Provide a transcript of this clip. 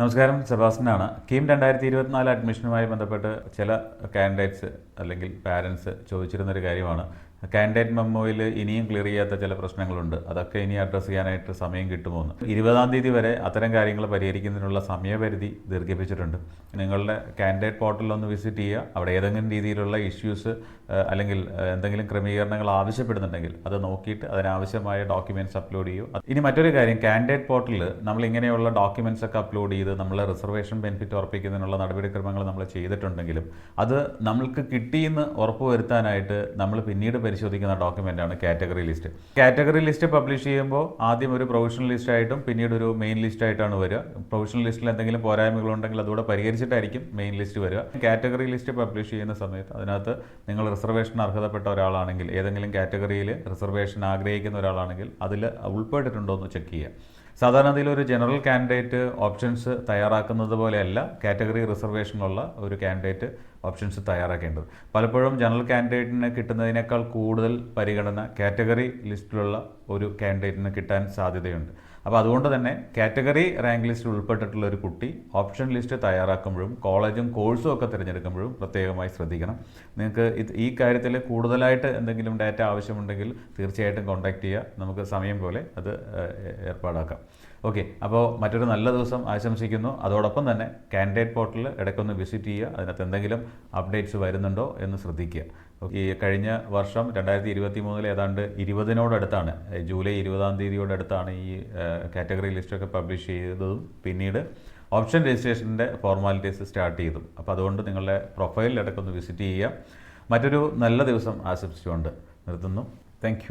നമസ്കാരം സെബാസ്റ്റിനാണ് കീം രണ്ടായിരത്തി ഇരുപത്തിനാല് അഡ്മിഷനുമായി ബന്ധപ്പെട്ട് ചില കാൻഡിഡേറ്റ്സ് അല്ലെങ്കിൽ പാരൻസ് ചോദിച്ചിരുന്നൊരു കാര്യമാണ്. കാൻഡിഡേറ്റ് മെമ്മോയിൽ ഇനിയും ക്ലിയർ ചെയ്യാത്ത ചില പ്രശ്നങ്ങളുണ്ട്. അതൊക്കെ ഇനി അഡ്രസ്സ് ചെയ്യാനായിട്ട് സമയം കിട്ടുമോ എന്ന് ഇരുപതാം തീയതി വരെ അത്തരം കാര്യങ്ങൾ പരിഹരിക്കുന്നതിനുള്ള സമയപരിധി ദീർഘിപ്പിച്ചിട്ടുണ്ട്. നിങ്ങളുടെ കാൻഡിഡേറ്റ് പോർട്ടലിൽ ഒന്ന് വിസിറ്റ് ചെയ്യുക. അവിടെ ഏതെങ്കിലും രീതിയിലുള്ള ഇഷ്യൂസ് അല്ലെങ്കിൽ എന്തെങ്കിലും ക്രമീകരണങ്ങൾ ആവശ്യപ്പെടുന്നുണ്ടെങ്കിൽ അത് നോക്കിയിട്ട് അതിനാവശ്യമായ ഡോക്യുമെന്റ്സ് അപ്ലോഡ് ചെയ്യൂ. ഇനി മറ്റൊരു കാര്യം കാൻഡിഡേറ്റ് പോർട്ടലിൽ നമ്മൾ ഇങ്ങനെയുള്ള ഡോക്യുമെന്റ്സ് ഒക്കെ അപ്ലോഡ് ചെയ്ത് നമ്മൾ റിസർവേഷൻ ബെനിഫിറ്റ് ഉറപ്പിക്കുന്നതിനുള്ള നടപടിക്രമങ്ങൾ നമ്മൾ ചെയ്തിട്ടുണ്ടെങ്കിലും അത് നമ്മൾക്ക് കിട്ടിയെന്ന് ഉറപ്പുവരുത്താനായിട്ട് നമ്മൾ പിന്നീട് പരിശോധിക്കുന്ന ഡോക്യുമെന്റാണ് category list category list publish ചെയ്യുമ്പോൾ ആദ്യം ഒരു പ്രൊവിഷണൽ ലിസ്റ്റ് ആയിട്ടും പിന്നീട് ഒരു മെയിൻ ലിസ്റ്റ് ആയിട്ടാണ് വരിക. പ്രൊവിഷണൽ ലിസ്റ്റിൽ എന്തെങ്കിലും പോരായ്മകളുണ്ടെങ്കിൽ അതുകൂടെ പരിഹരിച്ചിട്ടായിരിക്കും മെയിൻ ലിസ്റ്റ് വരിക. കാറ്റഗറി ലിസ്റ്റ് പബ്ലിഷ് ചെയ്യുന്ന സമയത്ത് അതിനകത്ത് നിങ്ങൾ റിസർവേഷൻ അർഹതപ്പെട്ട ഒരാളാണെങ്കിൽ ഏതെങ്കിലും കാറ്റഗറിയിൽ റിസർവേഷൻ ആഗ്രഹിക്കുന്ന ഒരാളാണെങ്കിൽ അതിൽ ഉൾപ്പെട്ടിട്ടുണ്ടോ എന്ന് ചെക്ക് ചെയ്യുക. സാധാരണ ഒരു ജനറൽ കാൻഡിഡേറ്റ് ഓപ്ഷൻസ് തയ്യാറാക്കുന്നത് പോലെയല്ല കാറ്റഗറി റിസർവേഷനുള്ള ഒരു കാൻഡിഡേറ്റ് ഓപ്ഷൻസ് തയ്യാറാക്കേണ്ടത്. പലപ്പോഴും ജനറൽ കാൻഡിഡേറ്റിന് കിട്ടുന്നതിനേക്കാൾ കൂടുതൽ പരിഗണന കാറ്റഗറി ലിസ്റ്റിലുള്ള ഒരു കാൻഡിഡേറ്റിന് കിട്ടാൻ സാധ്യതയുണ്ട്. അപ്പോൾ അതുകൊണ്ട് തന്നെ കാറ്റഗറി റാങ്ക് ലിസ്റ്റിൽ ഉൾപ്പെട്ടിട്ടുള്ള ഒരു കുട്ടി ഓപ്ഷൻ ലിസ്റ്റ് തയ്യാറാക്കുമ്പോഴും കോളേജും കോഴ്സും ഒക്കെ തിരഞ്ഞെടുക്കുമ്പോഴും പ്രത്യേകമായി ശ്രദ്ധിക്കണം. നിങ്ങൾക്ക് ഇത് ഈ കാര്യത്തിൽ കൂടുതലായിട്ട് എന്തെങ്കിലും ഡാറ്റ ആവശ്യമുണ്ടെങ്കിൽ തീർച്ചയായിട്ടും കോൺടാക്റ്റ് ചെയ്യുക നമുക്ക് സമയം പോലെ അത് ഏർപ്പാടാക്കാം. ഓക്കെ അപ്പോൾ മറ്റൊരു നല്ല ദിവസം ആശംസിക്കുന്നു. അതോടൊപ്പം തന്നെ കാൻഡിഡേറ്റ് പോർട്ടലിൽ ഇടയ്ക്കൊന്ന് വിസിറ്റ് ചെയ്യുക. അതിനകത്ത് എന്തെങ്കിലും അപ്ഡേറ്റ്സ് വരുന്നുണ്ടോ എന്ന് ശ്രദ്ധിക്കുക. ഈ കഴിഞ്ഞ വർഷം രണ്ടായിരത്തി ഇരുപത്തി മൂന്നിൽ ഏതാണ്ട് ഇരുപതിനോടടുത്താണ് ജൂലൈ ഇരുപതാം തീയതിയോടടുത്താണ് ഈ കാറ്റഗറി ലിസ്റ്റൊക്കെ പബ്ലിഷ് ചെയ്തതും. പിന്നീട് ഓപ്ഷൻ രജിസ്ട്രേഷന്റെ ഫോർമാലിറ്റീസ് സ്റ്റാർട്ട് ചെയ്തു. അപ്പോൾ അതുകൊണ്ട് നിങ്ങളുടെ പ്രൊഫൈലിൽ ഇടയ്ക്കൊന്ന് വിസിറ്റ് ചെയ്യുക. മറ്റൊരു നല്ല ദിവസം ആശംസിച്ചുകൊണ്ട് നിർത്തുന്നു. താങ്ക്